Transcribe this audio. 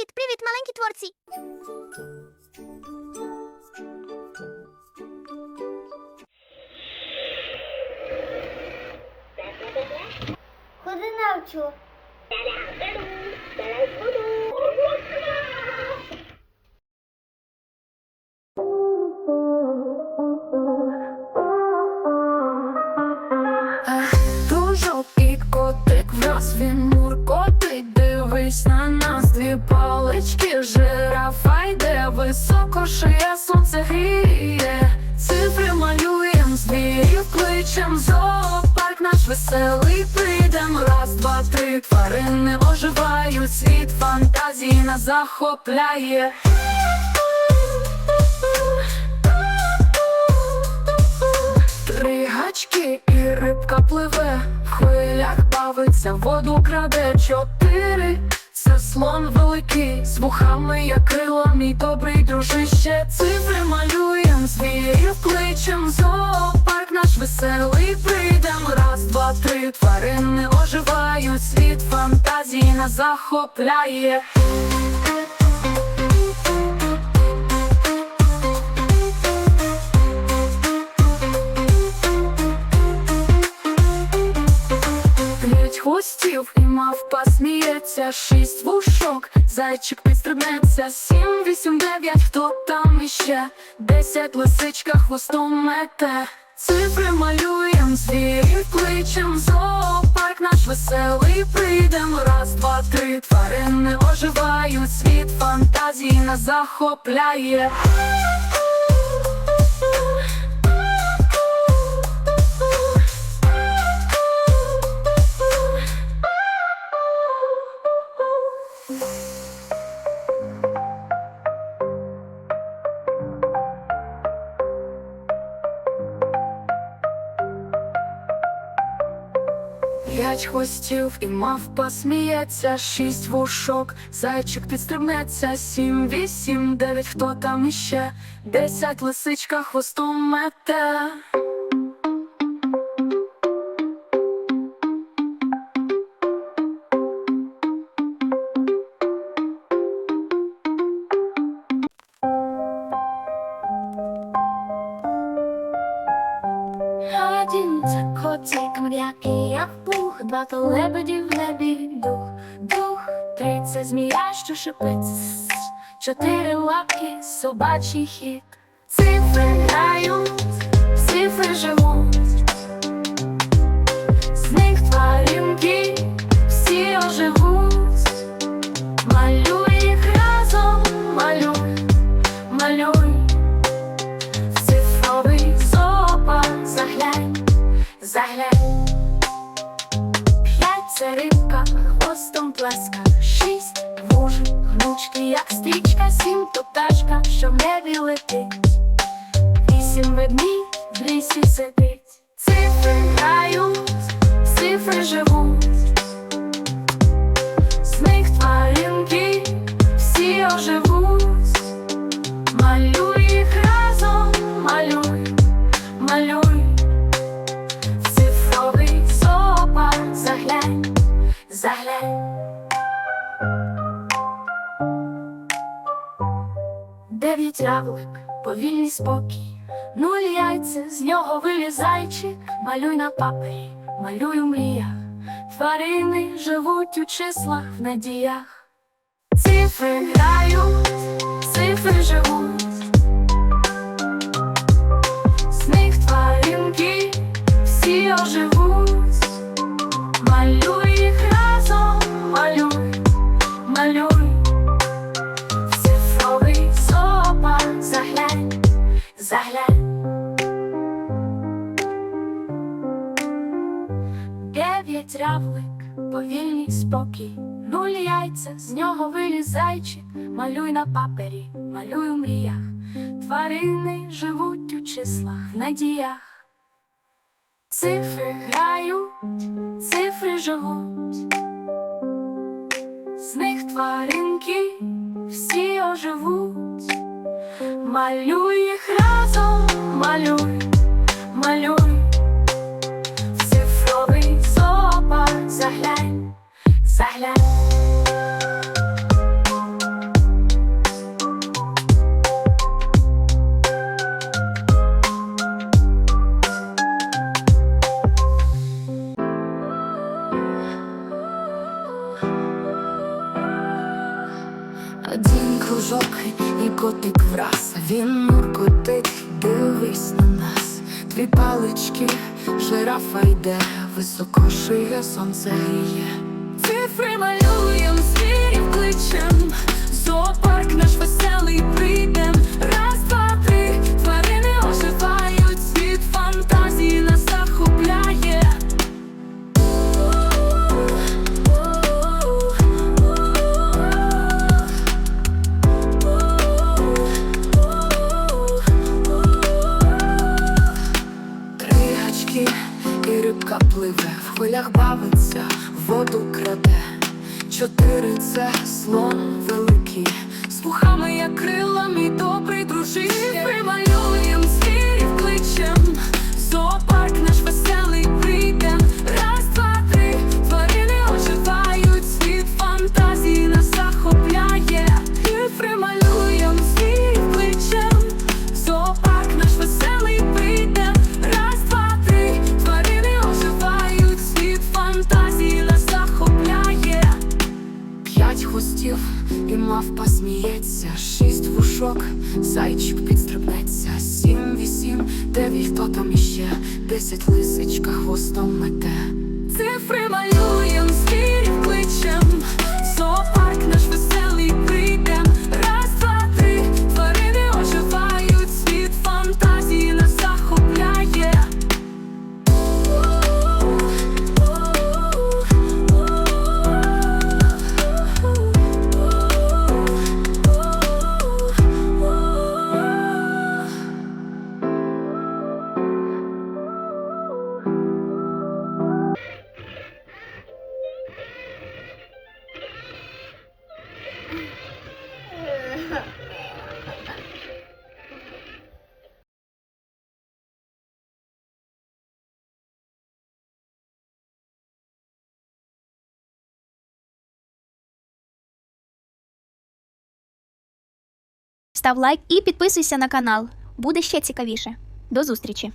Привіт, привіт, маленькі творці. Ходи навчу. Дружок і котик враз він муркотить Дивись на нас дві веселий прийдем Раз, два, три. Тварини оживають Світ фантазії нас захопляє. Три гачки і рибка пливе, в хвилях бавиться, воду краде. Чотири. Це слон великий, з вухами як крила, мій добрий дружище. Цифри малюєм, звірів кличем, зоопарк наш веселий прийдем. Раз, два, три тварини оживають, світ фантазії нас захопляє. Хвостів і мавпа сміється, шість вушок, зайчик підстрибнеться, сім, вісім, дев'ять, хто там іще, десять лисичка хвостом мете. Цифри малюєм, звірів кличем, зоопарк наш веселий прийдем. Раз, два, три тварини оживають, світ фантазії нас захопляє. П'ять хвостів і мавпа сміється, шість вушок, зайчик підстрибнеться, сім, вісім, дев'ять, хто там іще, десять лисичка хвостом мете. Один це котик, м'який як пух, два то лебеді в небі дух, дух, три це змія, що шипить, чотири лапки, собачий хід. Цифри грають, Ведмідь в лісі сидить. Цифри грають, цифри живуть. З них тваринки всі оживуть. Малюй їх разом, малюй, малюй. Цифровий зоопарк заглянь, заглянь. Дев'ять равлик, повільний спокій, нуль яйця, з нього вилізайчик, малюй на папері, малюй у мріях. Тварини живуть у числах в надіях. Цифри грають, цифри живуть. Спокій, нуль яйця, з нього виліз малюй на папері, малюй у мріях. Тварини живуть у числах, надіях. Цифри грають, цифри живуть. З них тваринки всі оживуть. Малюй їх разом, малюй, малюй. Заглянь, وسهلا Один кружок і котик враз Він муркотить, дивись на нас, дві палички, жирафа йде, високо шиє, сонце гріє. Цифри малюєм, звірів Чотири це слон великий, з вухами як крила, мій добрий дружив. Прималюєм звірів кличем, зоопарк наш веселий мавпа сміється, шість вушок, зайчик підстрибнеться, сім, вісім, дев'ять, хто там іще, десять лисичка хвостом мете. Цифри малюєм, Став лайк і підписуйся на канал. Буде ще цікавіше. До зустрічі!